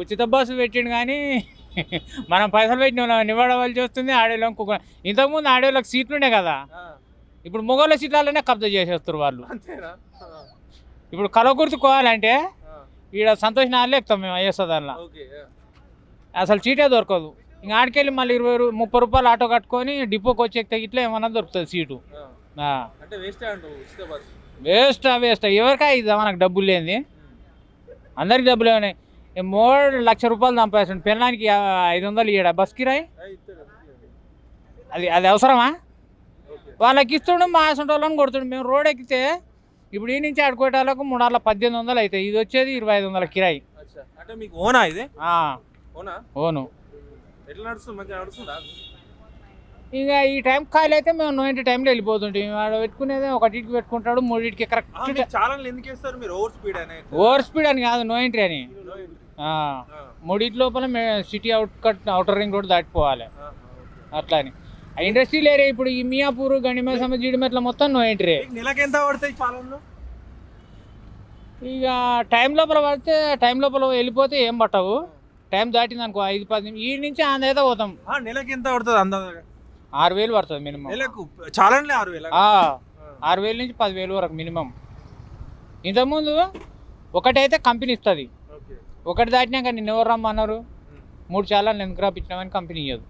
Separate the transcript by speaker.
Speaker 1: ఉచిత
Speaker 2: బస్సు పెట్టిండు కానీ మనం పైసలు పెట్టిన నివాడవలసి వస్తుంది ఆడేళ్ళం కుక్క. ఇంతకుముందు ఆడేళ్ళకి సీట్లు ఉండే కదా. ఇప్పుడు మొగోళ్ళ సీట్లలోనే కబ్జా చేసేస్తారు వాళ్ళు. ఇప్పుడు కలవకుర్చుకోవాలంటే
Speaker 1: ఆ,
Speaker 2: ఈడ సంతోష్ నాళ్ళే ఎక్కుతాం మేము అయ్యేస్తుందల్లా
Speaker 1: ఓకే ఆ,
Speaker 2: అసలు సీటే దొరకదు. ఇంక ఆడికెళ్ళి మళ్ళీ ఇరవై ముప్పై రూపాయలు ఆటో కట్టుకొని డిపోకి వచ్చి ఎక్కితే ఇట్లా ఏమన్నా దొరుకుతుంది సీటు.
Speaker 1: వేస్ట్
Speaker 2: వేస్ట్ ఎవరికా ఇది మనకు డబ్బులు లేనిది. అందరికి డబ్బులు ఉన్నాయి. మూడు లక్ష రూపాయలు సంపాదించండి పిల్లడానికి ఐదు వందలు ఇయ్యడా? బస్ కిరాయి? అది అది అవసరమా? వాళ్ళకి ఇస్తుండు మా వాళ్ళని కొడుతుండు. మేము రోడ్ ఎక్కితే ఇప్పుడు ఈ నుంచి ఆడుకోవటాలకు మూడు వందల పద్దెనిమిది వందలు అవుతాయి. ఇది వచ్చేది ఇరవై ఐదు వందల కిరాయి.
Speaker 1: అంటే మీకు ఓనా ఇది? ఓనా. ఎట్లా నడుస్తుంది? మంచిగా నడుస్తుందా?
Speaker 2: ఇక ఈ టైం ఖాళీ అయితే మేము నైంటీ టైంలో వెళ్ళిపోతుంటాం. వాడు పెట్టుకునేది ఒకటికి పెట్టుకుంటాడు మూడింటికి కరెక్ట్
Speaker 1: ఎందుకు వేస్తారు మీరు ఓవర్ స్పీడ్ అనే
Speaker 2: ఓవర్ స్పీడ్ అని కాదు నో ఎంట్రీ అని. మూడింటి లోపల city out cut outer ring road దాటిపోవాలి. అట్లా అని ఆ ఇండస్ట్రియల్ ఏరియా ఇప్పుడు ఈ మియాపూర్ గండిమేసమ్మ జీడిమెట్ల మొత్తం నో ఎంట్రీ
Speaker 1: నెలకి ఎంత పడతాయి పాలనలో?
Speaker 2: ఇక టైం లోపల పడితే టైం లోపల వెళ్ళిపోతే ఏం పట్టవు. టైం దాటింది అనుకో ఐదు పది ఈ నుంచి ఆంధ్ర అయితే పోతాం.
Speaker 1: నెలకి ఎంత పడుతుంది అందాజగా?
Speaker 2: ఆరు వేలు పడుతుంది మినిమం.
Speaker 1: నెలకు ఛానల్ ఆరు వేల?
Speaker 2: ఆరు వేల నుంచి పదివేలు వరకు మినిమం. ఇంతకుముందు ఒకటైతే కంపెనీ ఇస్తుంది. ఒకటి దాటినాక నిన్ను ఎవరు రమ్మన్నారు? మూడు చాలా ఎందుకు రాపించినామని కంపెనీ ఇవ్వదు